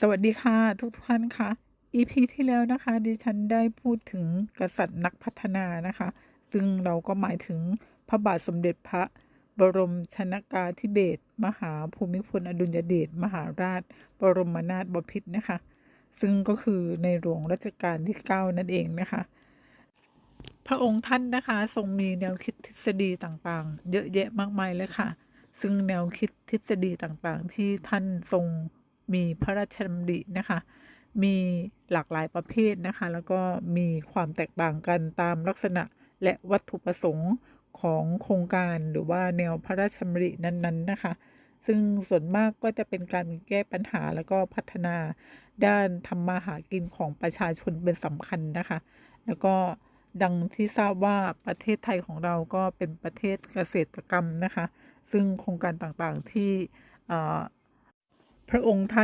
สวัสดีค่ะ ทุกท่านค่ะ EP ที่แล้วนะคะ ดิฉันได้พูดถึงกษัตริย์นักพัฒนานะคะ ซึ่งเราก็หมายถึงพระบาทสมเด็จพระบรมชนากาธิเบศรมหาภูมิพลอดุลยเดชมหาราช บรมนาถบพิตรนะคะ ซึ่งก็คือในหลวงรัชกาลที่ 9 นั่นเองนะคะ พระองค์ท่านนะคะทรงมีแนวคิดทฤษฎีต่างๆ เยอะแยะมากมายเลยค่ะ ซึ่งแนวคิดทฤษฎีต่างๆ ที่ท่านทรง มีพระราชดำรินะคะ มีหลากหลายประเภทนะคะ แล้วก็มีความแตกต่างกันตามลักษณะและวัตถุประสงค์ของโครงการหรือว่าแนวพระราชดำรินั้นๆนะคะ ซึ่งส่วนมากก็จะเป็นการแก้ปัญหาแล้วก็พัฒนาด้านทำมาหากินของประชาชนเป็นสำคัญนะคะ แล้วก็ดังที่ทราบว่าประเทศไทยของเราก็เป็นประเทศเกษตรกรรมนะคะ ซึ่งโครงการต่างๆที่ พระองค์ท่าน